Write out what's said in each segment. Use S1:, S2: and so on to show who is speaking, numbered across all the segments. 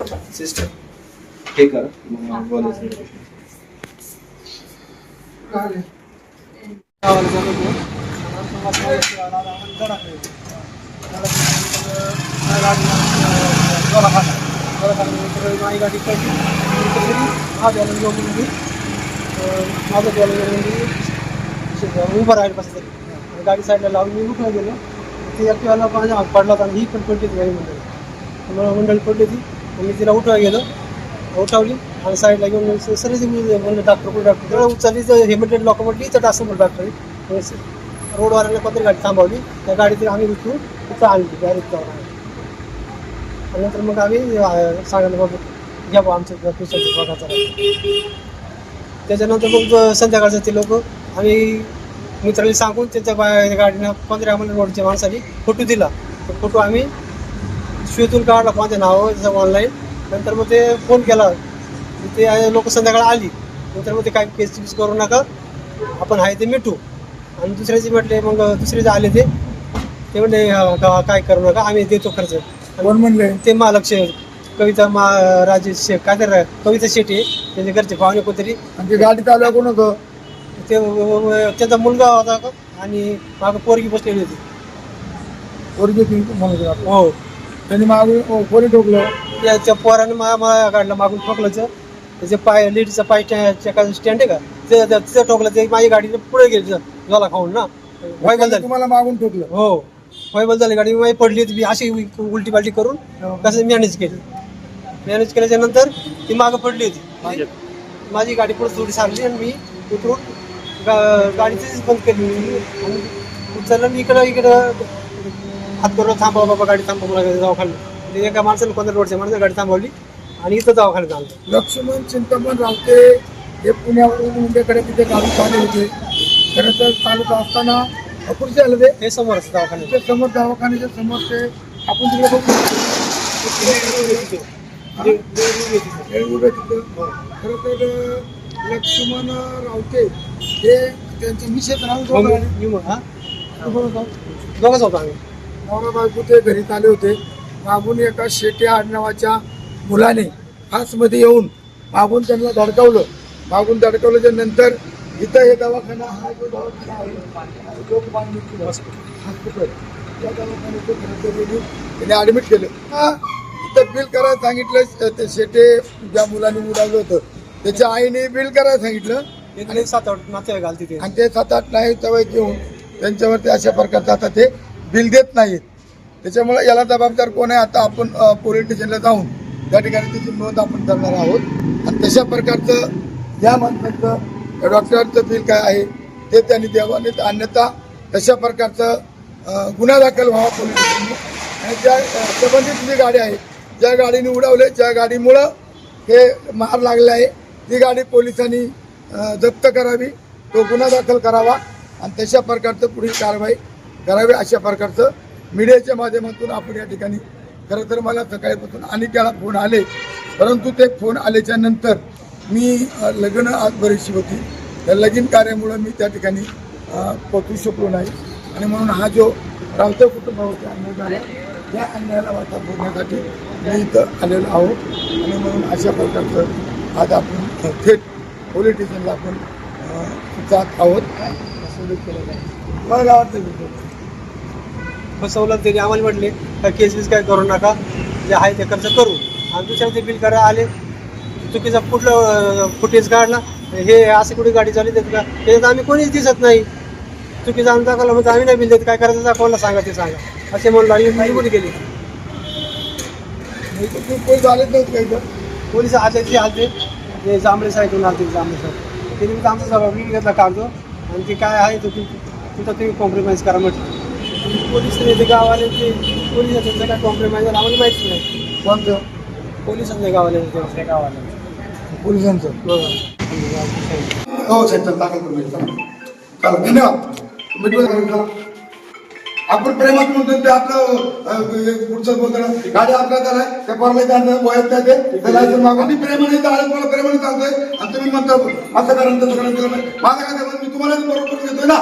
S1: Sister हे करा मग बोलायचं
S2: उभं राहील कसं गाडी साईडला लावून मी उठला गेलो ती ॲक्टिवाला माझ्या हात पडला होता आणि ही. पण पडली होती गाडी मंडळी मंडळी पडली होती मग मी तिला उठवा गेलो. उठवली आणि साईडला घेऊन सगळी म्हणलं डॉक्टर कोण डॉक्टर? तेवढं उचलली तर हेमटेड लोक म्हटली इथं असं म्हणलं डॉक्टर. रोडवाल्याने पत्र गाडी थांबवली. त्या गाडीत आम्ही उठून तिथं आणली डायरेक्ट आणि नंतर मग आम्ही सांगायला सांगितलं बाबा घ्या बा आमचं पेशंट बघायचा त्याच्यानंतर मग संध्याकाळचं ते लोक आम्ही मित्राला सांगून त्यांच्या बा- गाडीनं पंधरा अमोल रोडच्या माणसाने फोटो दिला. तो फोटो आम्ही शिवतून काढला माझ्या नावावर ऑनलाईन नंतर मग ते फोन केला. ते लोक संध्याकाळी आली. नंतर मग ते काय केस बीस करू नका. आपण आहे ते मिठू. आणि दुसऱ्याचे म्हटले मग दुसरे जे आले ते. ते म्हणले "हा, का- काय करू नका आम्ही देतो खर्च.
S3: कोण म्हणले?
S2: ते महालक्ष कविता मा राजेश शेख काय तर कविता शेट्टी त्याचे घरचे पाहुणे कोणतरी.
S3: आणि गाडी चालवा कोण होतं
S2: ते त्याचा मुलगा होता का? आणि मागं पोरगी बसलेली होती.
S3: पोरगी होता.
S2: हो.
S3: त्यांनी मागून ओ, कोणी ठोकलं?
S2: त्या त्या पोराने मला मला काढलं मागून ठोकलंच त्याचे पाय लेडीचा पाय चेका स्टँड आहे का? ते तिथं ठोकलं ते माझी गाडी पुढे गेली झाला खाऊन ना. व्हायबल झाली.
S3: तुम्हाला मागून ठोकलं?
S2: हो. व्हायबल झाली गाडी माझी पडली होती मी अशी उलटी पालटी करून कसं मॅनेज केली. मॅनेज केल्याच्यानंतर ती मागं पडली होती. माझी गाडी पुढे थोडी सारली आणि मी उतरून गाडीचीच बंद केली. मी आणि उचललं आणि इकडं इकडं हात करून थांबवा बाबा गाडी थांबवा मला दवाखान्यात. ते एका माणसाने पंधरा रोडच्या माणसाने गाडी थांबवली आणि इथं दवाखान्यात आणलं.
S3: लक्ष्मण चिंतामण रावते हे पुण्यावरून मुंबईकडे तिथे गाडी चालू होते. खरं तर चालत असताना झालं ते.
S2: हे समोरच दवाखान्यात.
S3: तिथे समोर दवाखान्याच्या समोर ते आपण तिकडे बघू.
S2: जे- जे room आहे तिथं.
S3: उभे तिथं. खरं तर लक्ष्मण रावते हे त्यांचे? बरोबर का?
S2: दोघंच होतो आम्ही?
S3: नवरा बायको ते घरी आले होते. मागून एका शेटे आडनावाच्या मुलाने हासमध्ये येऊन मागून त्यांना धडकावलं. मागून धडकावल्याच्या नंतर इथं हे दवाखाना हा जो दवाखाना आहे हॉस्पिटल. त्या दवाखान्यात त्यांनी ॲडमिट केलं. हा इथं बिल करायला सांगितलं ते शेटे ज्या मुलाने उडावलं होतं. त्याच्या आईने बिल करायला सांगितलं.
S2: इकडे सात आठ नाते घालते
S3: आणि ते सात आठ नाही सवय घेऊन त्यांच्यावरती अशा प्रकारचं आता ते बिल देत नाहीत. त्याच्यामुळे याला जबाबदार कोण आहे? आता आपण पोलीस स्टेशनला जाऊन त्या ठिकाणी त्याची नोंद आपण करणार आहोत. आणि तशा प्रकारचं या माणसाचं डॉक्टरचं बिल काय आहे ते त्यांनी द्यावं. आणि अन्यथा तशा प्रकारचं गुन्हा दाखल व्हावा पोलीस स्टेशनने आणि ज्या संबंधित जी गाडी आहे ज्या गाडीने उडवले ज्या गाडीमुळं हे मार लागले आहे ती गाडी पोलिसांनी जप्त करावी. तो गुन्हा दाखल करावा. आणि तशा प्रकारचं पुढील कारवाई करावे अशा प्रकारचं मीडियाच्या माध्यमातून आपण या ठिकाणी खरं तर मला सकाळीपासून अनेक वेळा फोन आले. परंतु ते फोन आल्याच्यानंतर मी लग्न आज बरीचशी होती. त्या लगीन कार्यामुळं मी त्या ठिकाणी पोचू शकलो नाही. आणि म्हणून हा जो रावते कुटुंबावरती अन्याय झाला त्या अन्यायाला वाटा फोडण्यासाठी मी इथं आलेलो आहोत. आणि म्हणून अशा प्रकारचं आज आपण थेट पोलीस स्टेशनला आपण जात आहोत. मला गावात
S2: फसवलं त्यांनी आम्हाला म्हटले काय केस बीस काय करू नका जे आहे ते खर्च करू. आणि दुसऱ्या ते बिल करा आले चुकीचा कुठलं फुटेज काढला हे असं कुठे गाडी चालली देत का त्याच्यात आम्ही कोणीच दिसत नाही. चुकीचा आमचा दाखवला म्हणजे आम्ही नाही बिल देत काय करायचं कोणाला सांगा ते सांगा. असे म्हणून आम्ही निघून गेली
S3: कोणी झालेच नव्हतं काही
S2: पोलीस आले ते आलते ते जांभळे साहेब आलते जांभळे साहेब. त्यांनी आमचा सगळं मी घेतला कागद आणि ते काय आहे तो तिथं तुम्ही कॉम्प्रोमाइज करा म्हटलं. पोलीस ते गावाले ते पोलीस त्यांचं काय कॉम्प्रोमाइज झालं आम्हाला माहिती नाही.
S3: कोणतं?
S2: पोलिसांच्या गावाले त्यांच्या गावाला.
S3: पोलिसांचं?
S2: हो.
S3: हो चल दाखल करून चला चला धन्यवाद मिटवून आपण प्रेमात म्हणतो ते आपलं पुढचं बोलतो गाडी अपघात झालाय त्या पोराला त्यांना वयात नाही ते त्या लायसन मागून. मी प्रेमाने तर आलं मला प्रेमाने सांगतोय आणि तुम्ही म्हणता माझं कारण तसं कारण केलं पाहिजे माझं काय ते मी तुम्हाला बरोबर घेतोय ना.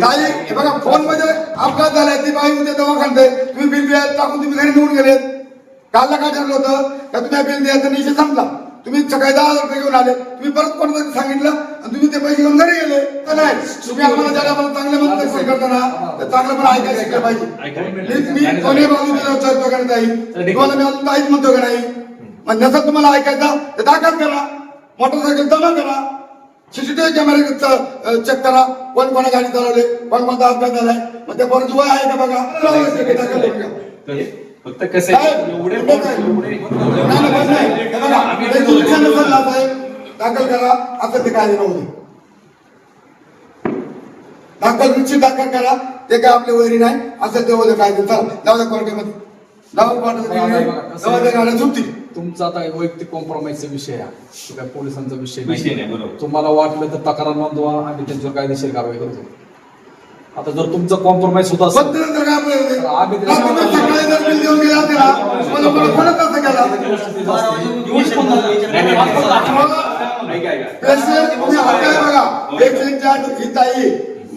S3: ताई हे बघा फोनमध्ये अपघात झालाय ती बाई उद्या दवाखान्यात तुम्ही बिल बिल टाकून तुम्ही घरी निघून गेलेत. कालला काय ठरलं होतं का तुम्ही बिल द्यायचा निषेध संपला. तुम्ही सकाळी दहा हजार रुपये घेऊन आले. तुम्ही परत कोणाला सांगितलं? आणि तुम्ही ते पैसे घेऊन घरी गेले. तर नाही. तुम्ही आम्हाला ज्याला आम्हाला चांगले म्हणत फोन करताना तर चांगलं पण ऐकायला शिकलं पाहिजे. मी मी कोणी बाजू विचारतो का नाही. तुम्हाला मी अजून काहीच म्हणतो का नाही? मग जसं तुम्हाला ऐकायचं तर दाखल करा. मोटरसायकल जमा करा. सीसीटीव्ही कॅमेरे चेक करा. कोण कोणा गाडी चालवले? कोण कोणता अपघात झालाय? मग त्या पोरांची वय आहे का बघा?
S1: फक्त कसं
S3: दाखल करा. असं ते काय नव्हते दाखल निश्चित दाखल करा. ते काय आपले वैरी नाही. असं ते होतं काय चला जाऊ द्या कोर्टामध्ये. सुटतील
S4: तुमचा आता वैयक्तिक कॉम्प्रोमाइजचा विषय आहे. तो काय पोलिसांचा विषय
S1: विषय नाही, बरोबर.
S4: तुम्हाला वाटलं तर तक्रार नोंदवा आम्ही त्यांच्यावर कायदेशीर कारवाई करतो आता जर तुमचा कॉम्प्रोमाइज होत असेल आम्ही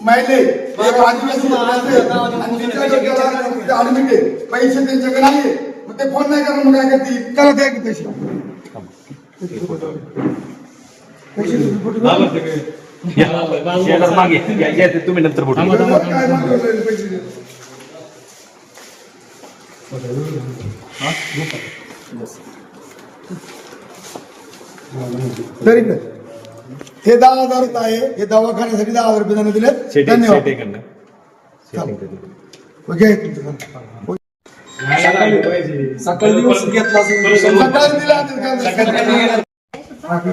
S3: माहिले एक आदिवासी आणि तिच्या डोक्याला पैसे त्यांच्याकडे नाही मग ते फोन नाही करा मग काय करतील? द्या की
S1: तुम्ही नंतर.
S3: तरी हे दहा हजार आहे. हे दवाखान्यासाठी दहा हजार रुपये त्यांना दिले धन्यवाद. ओके
S4: सकाळी दिवस घेतला असेल.
S3: सकाळी दिला असेल का?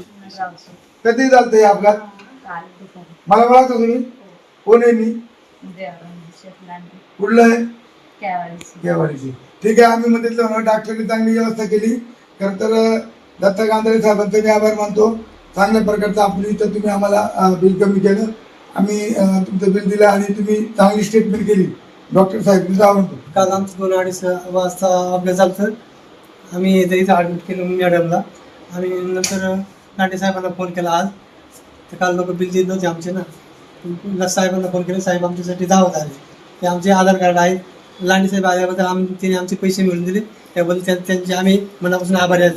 S3: कधी झालं हे अपघात? मला ओळखता तुम्ही? कोण आहे मी? कुठलं आहे? केवाडीची. ठीक आहे आम्ही मध्ये डॉक्टरने चांगली व्यवस्था केली. खर तर दत्त गांधळे साहेबांचे मी आभार मानतो. चांगल्या प्रकारचं आपण इथं तुम्ही आम्हाला बिल कमी केलं. आम्ही तुमचं बिल दिलं आणि तुम्ही चांगली स्टेटमेंट केली. डॉक्टर साहेब तुझं आवडतो.
S2: काल आमचं दोन अडीच वाजता अपघात झालं तर आम्ही इथं इथं ॲडमिट केलं मॅडमला. आणि नंतर नाटे साहेबांना फोन केला आज. तर काल लोक बिल देत नव्हते आमचे ना. साहेबांना फोन केला साहेब आमच्यासाठी धावत आले. ते आमचे आधार कार्ड आहे लांडे साहेब आल्याबद्दल आम्ही तिने आमचे पैसे मिळून दिले. त्याबद्दल त्यांचे आम्ही मनापासून आभारी आहेत.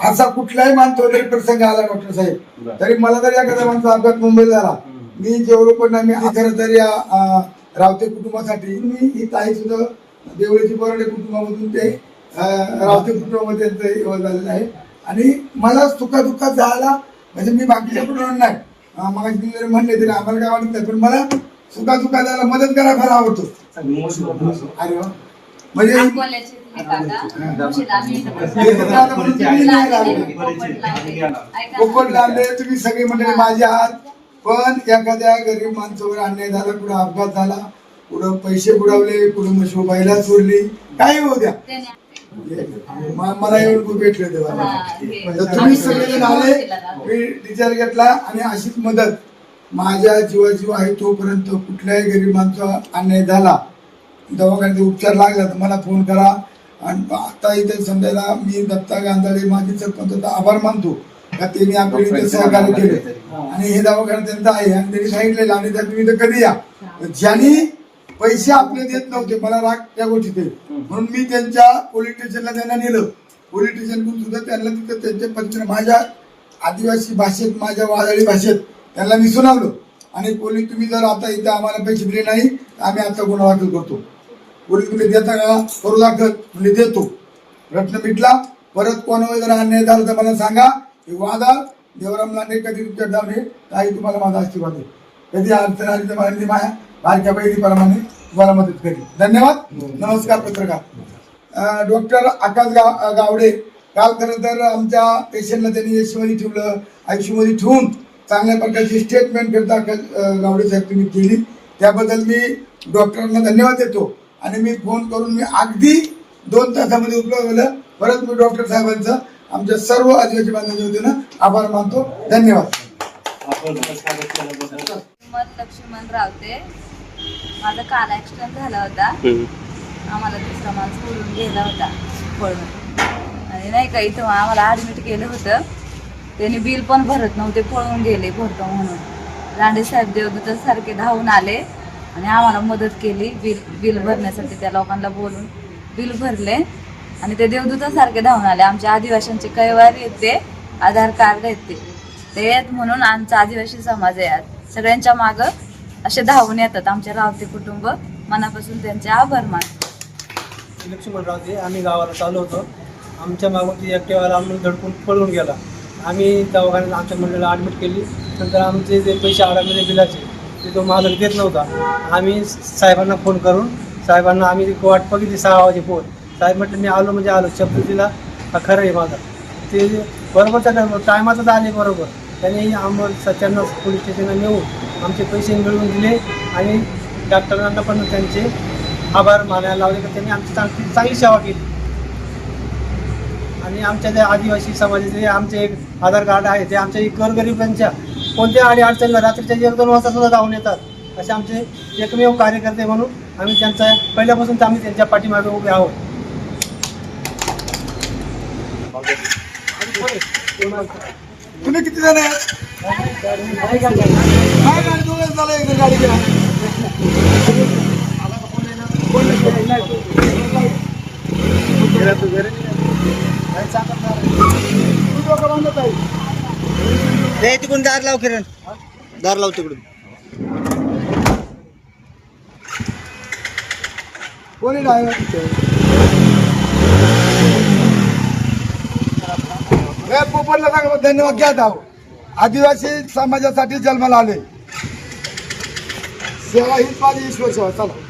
S3: असा कुठलाही मानतो जरी प्रसंग आला डॉक्टर साहेब. तरी मला जरी एखादा माणसा अपघात मुंबईला झाला. मी जेवढं पण मी खरं तर या रावते कुटुंबासाठी मी ही ताई सुद्धा देवळीची बोराडे कुटुंबामधून ते रावते कुटुंबामध्ये त्यांचं झालेलं आहे. आणि मला सुखादुःखात झाला म्हणजे मी बाकीच्या कुटुंबात नाही. मग जरी म्हणले तरी आम्हाला काय वाटत नाही पण मला सुखादुःखात जायला मदत करायला फार आवडतो. अरे. म्हणजे पोपट लावले तुम्ही सगळे मंडळी माझे आहात. पण एखाद्या गरीब माणसावर अन्याय झाला कुठं अपघात झाला कुठं पैसे बुडवले कुठं म्हशी बैला चोरली काही होऊ द्या. मला येऊन खूप भेटले तेव्हा तर तुम्ही सगळे आले मी टीचर घेतला आणि अशीच मदत. माझ्या जीवाजीव आहे तोपर्यंत कुठल्याही गरीब माणसा अन्याय झाला. दवाखान्यात उपचार लागला तर मला फोन करा. आणि आता इथे समजायला मी दत्ता गांधाडे माझे सरपंचाचा आभार मानतो. का त्यांनी आपल्याला इथे सहकार्य केले. आणि हे दवाखाना त्यांचा आहे. आणि त्यांनी सांगितलेलं आणि त्या तुम्ही कधी या. ज्यांनी पैसे आपले देत नव्हते मला राग त्या गोष्टीत आहे. म्हणून मी त्यांच्या पोलीस स्टेशनला त्यांना नेलं. पोलीस स्टेशनकडून सुद्धा त्यांना तिथं त्यांच्या पद्धतीने माझ्या आदिवासी भाषेत माझ्या वादळी भाषेत त्यांना मी सुनावलं. आणि पोलीस तुम्ही जर आता इथं आम्हाला पैसे दिले नाही तर आम्ही आता गुन्हा दाखल करतो. पोलीस म्हणजे देता का? करू लागत म्हणजे देतो. रत्न मिटला परत कोणावर वगैरे अन्याय झाला तर मला सांगा. हे वादा देवराम लांडे कधी तुमच्या डावणे काही तुम्हाला माझा आशीर्वाद आहे. कधी अडचण आली तर मला माया बारक्या बहिणीप्रमाणे तुम्हाला मदत करेल धन्यवाद. नमस्कार पत्रकार. डॉक्टर आकाश गाव गावडे काल खरं तर आमच्या पेशंटला त्यांनी यशमध्ये ठेवलं. आयुष्यमध्ये ठेवून चांगल्या प्रकारची स्टेटमेंट करता गावडे साहेब तुम्ही केली. त्याबद्दल मी डॉक्टरांना धन्यवाद देतो. आणि मी फोन करून मी अगदी दोन तासामध्ये उपलब्ध झालं. परत मी डॉक्टर साहेबांचं आमच्या सर्व आदिवासी बांधवांच्या वतीनं आभार मानतो. धन्यवाद.
S5: मत लक्ष्मण रावते. माझा काल ऍक्सिडेंट झाला होता. आम्हाला दुसरा माणूस सोडून गेला होता पळून. आणि नाही का इथं आम्हाला ऍडमिट केलं होतं. त्यांनी बिल पण भरत नव्हते पळून गेले भरतो म्हणून. लांडे साहेब देवदूत सारखे धावून आले. आणि आम्हाला मदत केली बिल बिल भरण्यासाठी त्या लोकांना बोलून. बिल भरले आणि ते देवदूतासारखे धावून आले. आमच्या आदिवासींचे कैवारी आहेत ते आधार कार्ड आहेत ते. ते आहेत म्हणून आमचा आदिवासी समाज आहे सगळ्यांच्या मागं असे धावून येतात आमच्या रावते कुटुंब. मनापासून त्यांचे आभार मान.
S2: लक्ष्मणरावजी आम्ही गावाला चालू होतो. आमच्या मागून ती म्हणजे ॲक्टिवाला आम्हाला धडकून पळून गेला. आम्ही दवाखान्यात आमच्या मंडळाला ॲडमिट केली. नंतर आमचे जे पैसे आडामध्ये बिलाचे ते तो मालक देत नव्हता. आम्ही साहेबांना फोन करून साहेबांना आम्ही वाट बघितली सहा वाजे फोन साहेब म्हटलं मी आलो म्हणजे आलो शब्द दिला हा खरं आहे माझा. ते बरोबर त्या टायमातच आले बरोबर. त्यांनी आम्हाला त्यांना पोलीस स्टेशनला नेऊन आमचे पैसे मिळवून दिले आणि डॉक्टरांना पण त्यांचे आभार मानायला लावले तर त्यांनी आमची चांगली चांगली सेवा केली. आणि आमच्या त्या आदिवासी समाजाचे जे आमचे एक आधार कार्ड आहे ते आमच्या गोरगरिबांच्या कोणत्या अडी अडचणीला रात्रीच्या एक दोन वाजता सुद्धा जाऊन येतात. असे आमचे एकमेव कार्यकर्ते म्हणून आम्ही त्यांचा पहिल्यापासून आम्ही त्यांच्या पाठीमागे उभे आहोत.
S3: तुम्ही किती जण आहेत? काय गाडी दोघं झालं एक गाडी घ्या तुम्ही दोघं बांधत आहे.
S2: तिकडून दार लाव किरण. दार लाव तिकडून.
S3: कोणी ड्रायव्हर पोपटला सांगा धन्यवाद घ्या धाव. आदिवासी समाजासाठी जन्माला आले. सेवा हीच माझी ईश्वर सेवा चला.